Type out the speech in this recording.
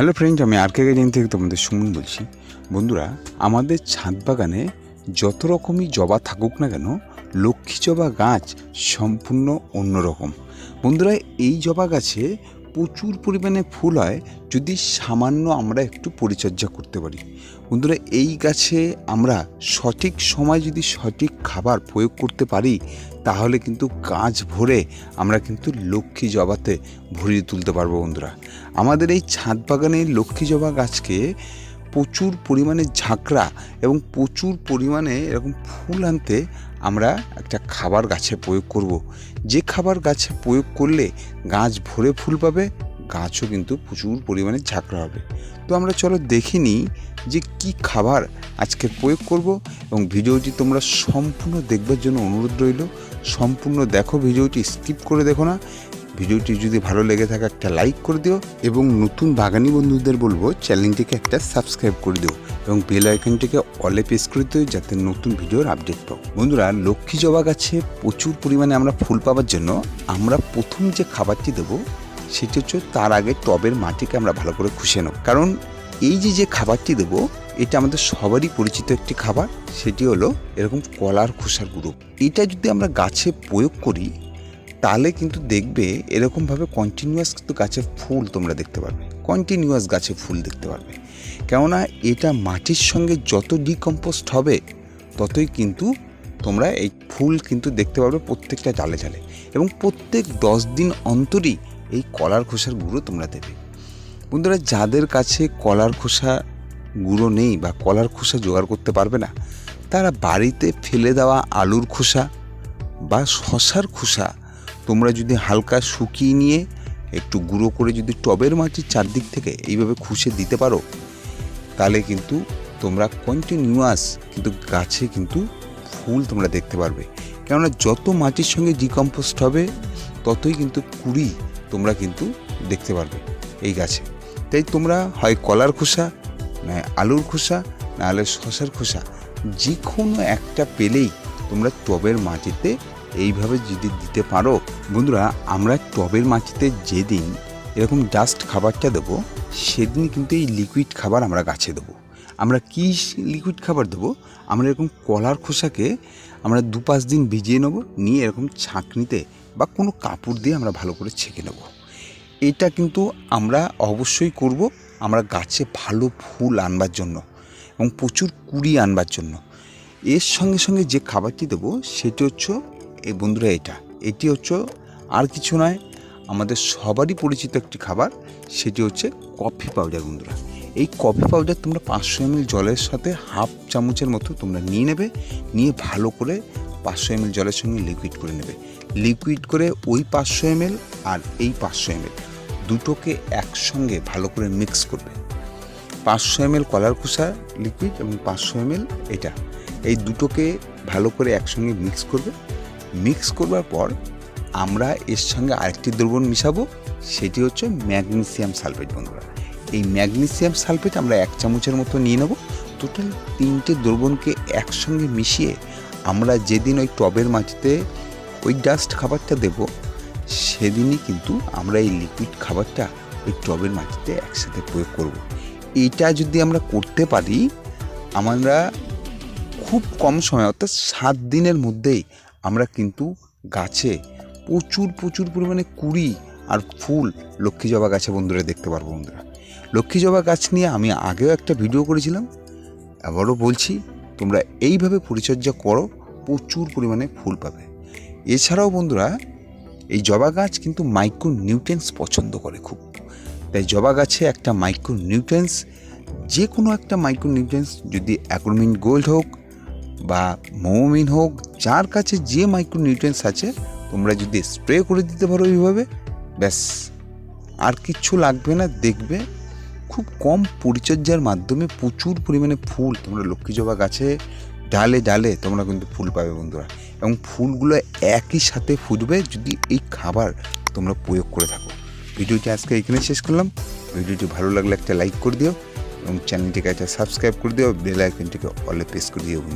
Hello friends, আমি আর কে garden থেকে তোমাদের সুমন বলছি। বন্ধুরা, আমাদের ছাদ বাগানে যত রকমই জবা থাকুক না কেন, লক্ষ্মী জবা গাছ সম্পূর্ণ অন্যরকম। বন্ধুরা, এই জবা গাছে প্রচুর পরিমাণে ফুল হয় যদি সামান্য আমরা একটু পরিচর্যা করতে পারি। বন্ধুরা, এই গাছে আমরা সঠিক সময় যদি সঠিক খাবার প্রয়োগ করতে পারি, তাহলে কিন্তু গাছ ভরে আমরা কিন্তু লক্ষ্মী জবাতে ভরিয়ে তুলতে পারব বন্ধুরা। আমাদের এই ছাদ বাগানে লক্ষ্মী জবা গাছকে প্রচুর পরিমাণে ঝাঁকড়া এবং প্রচুর পরিমাণে এরকম ফুল আনতে আমরা একটা খাবার গাছে প্রয়োগ করব। যে খাবার গাছে প্রয়োগ করলে গাছ ভরে ফুল পাবে, গাছও কিন্তু প্রচুর পরিমাণে ঝাঁকড়া হবে। তো আমরা চলো দেখে নিই যে কি খাবার আজকে প্রয়োগ করব এবং ভিডিওটি তোমরা সম্পূর্ণ দেখবার জন্য অনুরোধ রইল। সম্পূর্ণ দেখো, ভিডিওটি স্কিপ করে দেখো না। ভিডিওটি যদি ভালো লেগে থাকে একটা লাইক করে দিও এবং নতুন বাগানি বন্ধুদের বলব চ্যানেলটিকে একটা সাবস্ক্রাইব করে দিও এবং বেল আইকনটিকে অলে প্রেস করে দিও যাতে নতুন ভিডিওর আপডেট পাও। বন্ধুরা, লক্ষ্মী জবা গাছে প্রচুর পরিমাণে আমরা ফুল পাওয়ার জন্য আমরা প্রথম যে খাবারটি দেবো সেটি হচ্ছে তার আগে টবের মাটিকে আমরা ভালো করে খুশে নেব কারণ এই যে যে খাবারটি দেবো, এটা আমাদের সবারই পরিচিত একটি খাবার, সেটি হলো এরকম কলার খোসার গুঁড়ো। এটা যদি আমরা গাছে প্রয়োগ করি তাহলে কিন্তু দেখবে এরকমভাবে কন্টিনিউয়াস কিন্তু গাছে ফুল তোমরা দেখতে পারবে। কন্টিনিউয়াস গাছে ফুল দেখতে পারবে। কেননা এটা মাটির সঙ্গে যত ডিকম্পোস্ট হবে, ততই কিন্তু তোমরা এই ফুল কিন্তু দেখতে পারবে প্রত্যেকটা জালে জালে। এবং প্রত্যেক দশ দিন অন্তরই এই কলার খোসার গুঁড়ো তোমরা দেবে। বন্ধুরা, যাদের কাছে কলার খোসা গুঁড়ো নেই বা কলার খোসা জোগাড় করতে পারবে না, তারা বাড়িতে ফেলে দেওয়া আলুর খোসা বা শশার খোসা তোমরা যদি হালকা শুকিয়ে নিয়ে একটু গুঁড়ো করে যদি টবের মাটির চারদিক থেকে এইভাবে খুশে দিতে পারো, তাহলে কিন্তু তোমরা কন্টিনিউয়াস কিন্তু গাছে কিন্তু ফুল তোমরা দেখতে পারবে। কেননা যত মাটির সঙ্গে ডিকম্পোস্ট হবে, ততই কিন্তু কুড়ি তোমরা কিন্তু দেখতে পারবে এই গাছে। তাই তোমরা হয় কলার খোসা, নয় আলুর খোসা না নাহলে শশার খোসা যে কোনো একটা পেলেই তোমরা টবের মাটিতে এইভাবে যদি দিতে পারো, বন্ধুরা, আমরা টবের মাটিতে যেদিন এরকম ডাস্ট খাবারটা দেবো, সেদিন কিন্তু এই লিকুইড খাবার আমরা গাছে দেবো। আমরা কী লিকুইড খাবার দেবো? আমরা এরকম কলার খোসাকে আমরা দু পাঁচ দিন ভিজিয়ে নেব, নিয়ে এরকম ছাঁকনিতে বা কোনো কাপড় দিয়ে আমরা ভালো করে ছেঁকে নেব। এটা কিন্তু আমরা অবশ্যই করব, আমরা গাছে ভালো ফুল আনবার জন্য এবং প্রচুর কুড়ি আনবার জন্য। এর সঙ্গে সঙ্গে যে খাবারটি দেবো, সেটি হচ্ছে এই বন্ধুরা এটা। এটি হচ্ছে আর কিছু নয়, আমাদের সবারই পরিচিত একটি খাবার, সেটি হচ্ছে কফি পাউডার বন্ধুরা। এই কফি পাউডার তোমরা পাঁচশো এমএল জলের সাথে হাফ চামচের মতো তোমরা নিয়ে নেবে, নিয়ে ভালো করে পাঁচশো এমএল জলের সঙ্গে লিকুইড করে নেবে। লিকুইড করে ওই পাঁচশো এমএল আর এই পাঁচশো এমএল দুটোকে একসঙ্গে ভালো করে মিক্স করবে। পাঁচশো এমএল কলার খোসা লিকুইড এবং পাঁচশো এমএল এটা। এই দুটোকে ভালো করে একসঙ্গে মিক্স করবে। মিক্স করবার পর আমরা এর সঙ্গে আরেকটি দ্রবণ মিশাবো, সেটি হচ্ছে ম্যাগনেসিয়াম সালফেট বন্ধুরা এই ম্যাগনেসিয়াম সালফেট আমরা এক চামচের মতো নিয়ে নেব টোটাল তিনটে দ্রবণকে একসঙ্গে মিশিয়ে আমরা যেদিন ওই টবের মাটিতে ওই ডাস্ট খাবারটা দেব, সেদিনই কিন্তু আমরা এই লিকুইড খাবারটা ওই টবের মাটিতে একসাথে প্রয়োগ করব। এটা যদি আমরা করতে পারি, আমরা খুব কম সময়, অর্থাৎ সাত দিনের মধ্যেই আমরা কিন্তু গাছে প্রচুর প্রচুর পরিমাণে কুড়ি আর ফুল লক্ষ্মী জবা গাছে বন্ধুরা দেখতে পারব বন্ধুরা। লক্ষ্মী জবা গাছ নিয়ে আমি আগেও একটা ভিডিও করেছিলাম। আবারও বলছি, তোমরা এইভাবে পরিচর্যা করো, প্রচুর পরিমাণে ফুল পাবে। এছাড়াও বন্ধুরা, এই জবা গাছ কিন্তু মাইক্রো নিউট্রেন্স পছন্দ করে খুব। তাই জবা গাছে একটা মাইক্রো নিউট্রেন্স যে কোনো একটা মাইক্রো নিউট্রেন্স যদি অ্যাক্রোমিন গোল্ড হোক বা মোমিন হোক যার কাছে যে মাইক্রো নিউট্রেন্স আছে, তোমরা যদি স্প্রে করে দিতে পারো এইভাবে, ব্যাস। আর কিচ্ছু লাগবে না, দেখবে। খুব কম পরিচর্যার মাধ্যমে প্রচুর পরিমাণে ফুল, তোমরা লক্ষ্মী জবা গাছে ডালে ডালে তোমরা কিন্তু ফুল পাবে বন্ধুরা। এবং ফুলগুলো একই সাথে ফুটবে যদি এই খাবার তোমরা প্রয়োগ করে থাকো। ভিডিওটি আজকে এখানে শেষ করলাম। ভিডিওটি ভালো লাগলে একটা লাইক করে দিও এবং চ্যানেলটিকে একটা সাবস্ক্রাইব করে দিও। বেল আইকনটিকে অলে প্রেস করে দিও বন্ধুরা।